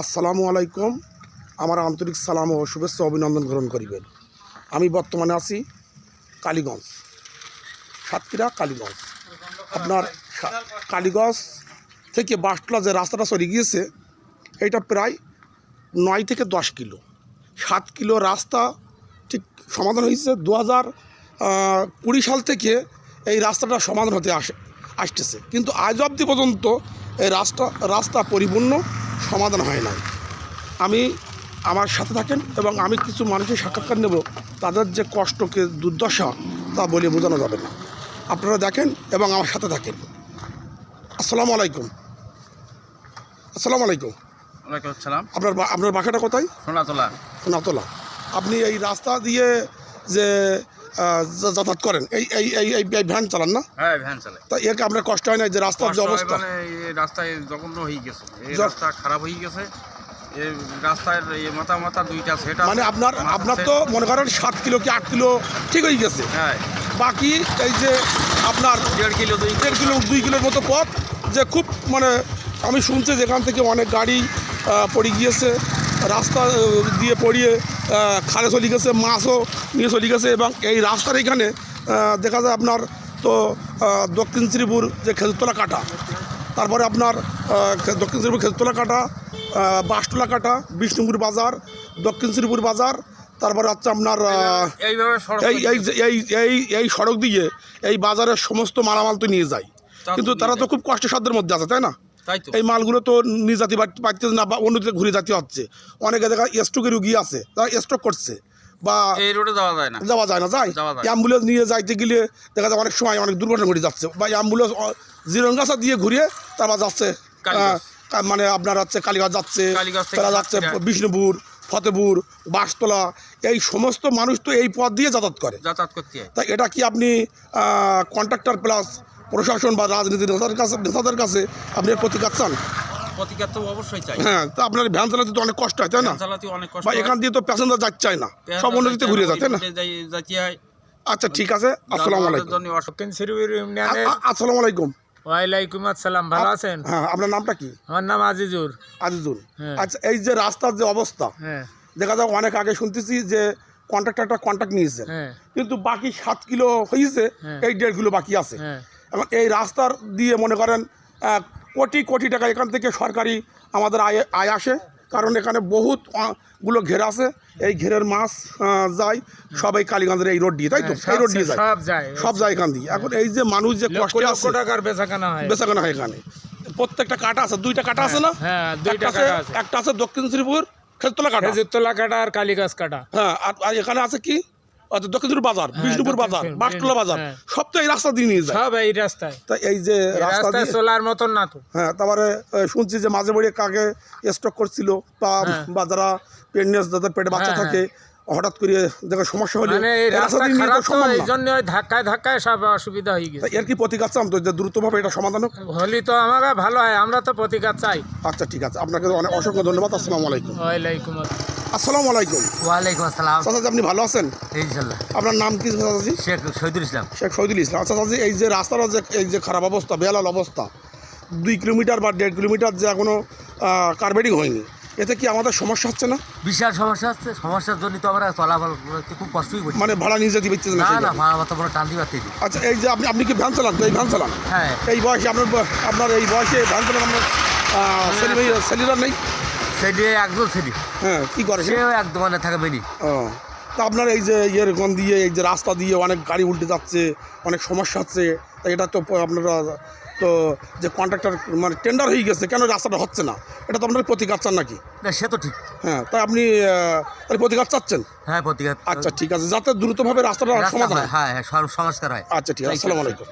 আসসালামু আলাইকুম। আমার আন্তরিক সালাম ও শুভেচ্ছা অভিনন্দন গ্রহণ করিবেন। আমি বর্তমানে আছি কালীগঞ্জ, সাতক্ষীরা কালীগঞ্জ। আপনার কালীগঞ্জ থেকে বাসটলা যে রাস্তাটা সরে গিয়েছে, এটা প্রায় নয় থেকে দশ কিলো। সাত কিলো রাস্তা ঠিক সমাধান হয়েছে। দু হাজার কুড়ি সাল থেকে এই রাস্তাটা সমাধান হতে আসে আসতেছে। কিন্তু আজ অবধি পর্যন্ত এই রাস্তা রাস্তা পরিপূর্ণ সমাধান হয় না। আমি আমার সাথে থাকেন এবং আমি কিছু মানুষের সাক্ষাৎকার নেব তাদের যে কষ্টকে দুর্দশা তা বলে বোঝানো যাবে না। আপনারা দেখেন এবং আমার সাথে থাকেন। আসসালামু আলাইকুম। আসসালামু আলাইকুম। ওয়ালাইকুম আসসালাম। আপনার আপনার বাসাটা কোথায়? সোনাতলা। নাতলা আপনি এই রাস্তা দিয়ে যা- যাতায়াত করেন। এই এই এই ভ্যান চালান না? হ্যাঁ ভ্যান চালাই। তা এর আপনার কষ্ট হয় না যে রাস্তার যে অবস্থা? মানে এই রাস্তায় জঘন্য হয়ে গেছে। এই রাস্তা খারাপ হয়ে গেছে। রাস্তায় এই মাথা মাথা দুইটা সেটা মানে আপনার আপনার তো মনে করেন সাত কিলো কি আট কিলো ঠিক হয়ে গেছে। হ্যাঁ। বাকি এই যে আপনার দেড় কিলো দুই দেড় কিলো। দুই কিলোর মতো পথ যে খুব মানে আমি শুনছি যেখান থেকে অনেক গাড়ি পড়ে গিয়েছে রাস্তা দিয়ে পড়িয়ে খালে চলে গেছে মাছও নিয়ে চলে গেছে এবং এই রাস্তার এখানে দেখা যায় আপনার তো দক্ষিণ শ্রীপুর যে খেজুরতলা কাটা তারপরে আপনার দক্ষিণ শ্রীপুর খেজুরতলা কাটা বাসতলা কাটা বিষ্ণুপুর বাজার দক্ষিণ শ্রীপুর বাজার তারপরে হচ্ছে আপনার এই এই এই এই সড়ক দিয়ে এই বাজারের সমস্ত মালামাল তো নিয়ে যায় কিন্তু তারা তো। খুব কষ্টসাধ্যের মধ্যে আছে তাই না এই মালগুলো তো নিয়ে জাতি পাচ্ছে না বা অন্যদিকে ঘুরে জাতি হচ্ছে। অনেকে দেখা স্ট্রোকের রুগী আছে তারা স্ট্রোক করছে বা এই রোডে যাওয়া যায় না। যাওয়া যায় না যায় অ্যাম্বুলেন্স নিয়ে যাইতে গেলে দেখা যায় অনেক সময় অনেক দুর্ঘটনা ঘটে যাচ্ছে বা অ্যাম্বুলেন্স জিরঙ্গাসা দিয়ে ঘুরিয়ে তারপর যাচ্ছে মানে আপনার হচ্ছে কালীগঞ্জ যাচ্ছে তারা যাচ্ছে বিষ্ণুপুর ফতেপুর বাসতলা এই সমস্ত মানুষ তো এই পথ দিয়ে যাতায়াত করে। যাতায়াত করতে তা এটা কি আপনি কন্ট্রাক্টর প্লাস প্রশাসন বা রাজনীতি নেতাদের কাছে নেতাদের কাছে আপনি এর প্রতিকার চান? প্রতিকার তো অবশ্যই চাই। হ্যাঁ তা আপনার ভ্যান চালাতে তো অনেক কষ্ট হয় তাই না? চালাতে অনেক কষ্ট বা এখান দিয়ে তো প্যাসেঞ্জার যাচ্ছে চায় না। সব অন্যদিকে ঘুরে না? হয়। আচ্ছা ঠিক আছে। আসসালামু আলাইকুম। জন্য অসুবিধা দক্ষিণ শ্রীপুর ইউনিয়নের আ- আ- আসসালামু আলাইকুম। ওয়ালাইকুম আসসালাম ভালো আছেন? হ্যাঁ আপনার নামটা কি? আমার নাম আজিজুর। আজিজুল হ্যাঁ। আচ্ছা এই যে রাস্তার যে অবস্থা হ্যাঁ। দেখা যায় অনেক আগে শুনতেছি যে কন্ট্রাক্টরটা কন্ট্রাক্ট নিয়েছে। হ্যাঁ। কিন্তু বাকি সাত কিলো হয়েছে হ্যাঁ। এই দেড় কিলো বাকি আছে। হ্যাঁ এখন এই রাস্তার দিয়ে মনে করেন কোটি কোটি টাকা এখান থেকে সরকারি আমাদের আয় আয় আসে। কারণ এখানে বহুত আহ, গুলো ঘের আছে। এই ঘেরের মাছ যায় সবাই কালীগঞ্জের এই রোড দিয়ে তাই তো? এই রোড দিয়ে যায়। হ্যাঁ, সব যায়। সব যায় এখান দিয়ে। এখন এই যে মানুষ যে কষ্টে আছে টাকার বেচাকেনা হয়। বেচাকেনা হয় এখানে। প্রত্যেকটা কাটা আছে দুইটা কাটা আছে না? হ্যাঁ, দুইটা একটা আছে একটা আছে দক্ষিণ শ্রীপুর খেজতলা কাটা। খেজুরতলা কাটা আর কালীগাছ কাটা। হ্যাঁ আর এখানে আছে কি? আচ্ছা দক্ষিণ শ্রীপুর বাজার বিষ্ণুপুর বাজার বাসটোলা বাজার হ্যাঁ। সব তো এই রাস্তা দিয়ে নিয়ে যায়। সব এই রাস্তায়। তা এই যে রাস্তা চলার মতন না তো। হ্যাঁ তারপরে শুনছি যে মাঝে বাড়িয়ে কাকে স্টক করছিল বা হ্যাঁ। যারা প্রেগনেন্স যাদের পেটে বাচ্চা হ্যাঁ, থাকে হঠাৎ করে দেখা সমস্যা হলে। মানে এই। জন্য ওই ধাক্কায় ধাক্কায় সব অসুবিধা হয়ে গেছে। এর কি প্রতিকার চান তো যে দ্রুতভাবে এটা সমাধান হোক? হলি তো আমাকে ভালো হয় আমরা তো প্রতিকার চাই। আচ্ছা ঠিক আছে। আপনাকে অনেক অসংখ্য ধন্যবাদ। আসসালামু আলাইকুম। ওয়ালাইকুম আসসালাম। আসসালামু আলাইকুম। ওয়ালাইকুম আসসালাম। চাচাজি আপনি ভালো আছেন? ইনশাল্লাহ। আপনার নাম কি চাচাজি শেখ শহীদুল ইসলাম। শেখ শহীদুল ইসলাম। আচ্ছা চাচাজি এই যে রাস্তার যে এই যে খারাপ অবস্থা বেহাল অবস্থা দুই কিলোমিটার বা দেড় কিলোমিটার যে এখনও কার্বেটিং হয়নি এতে কি আমাদের সমস্যা হচ্ছে না? বিশাল সমস্যা হচ্ছে। সমস্যার জন্য তো আমরা চলাফল করতে খুব কষ্টই করছি। মানে ভাড়া নিয়ে যেতে পারছে না না। ভাড়া মতো বড় টান্দি পারতে দিই। আচ্ছা এই যে আপনি আপনি কি ভ্যান চালান তো? এই ভ্যান চালান? হ্যাঁ। এই বয়সে আপনার আপনার এই বয়সে ভ্যান চালান আপনার সেলিলার নেই? সেটি একজন সেটি হ্যাঁ কী করে সে সেও এক দোকানে থাকে বেনি ও তা আপনার এই যে ইয়ের গন দিয়ে এই যে রাস্তা দিয়ে অনেক গাড়ি উল্টে যাচ্ছে অনেক সমস্যা হচ্ছে তা এটা তো আপনারা তো যে কন্ট্রাক্টর মানে টেন্ডার হয়ে গেছে কেন রাস্তাটা হচ্ছে না? এটা তো আপনার প্রতিকার চান নাকি? না সে তো ঠিক। হ্যাঁ তাই আপনি প্রতিকার চাচ্ছেন? হ্যাঁ প্রতিকার। আচ্ছা ঠিক আছে যাতে দ্রুতভাবে রাস্তাটা রাস্তা সমাধান হয়, হয়। হ্যাঁ হ্যাঁ সংস্কার হয়। আচ্ছা ঠিক আছে আসসালামু আলাইকুম।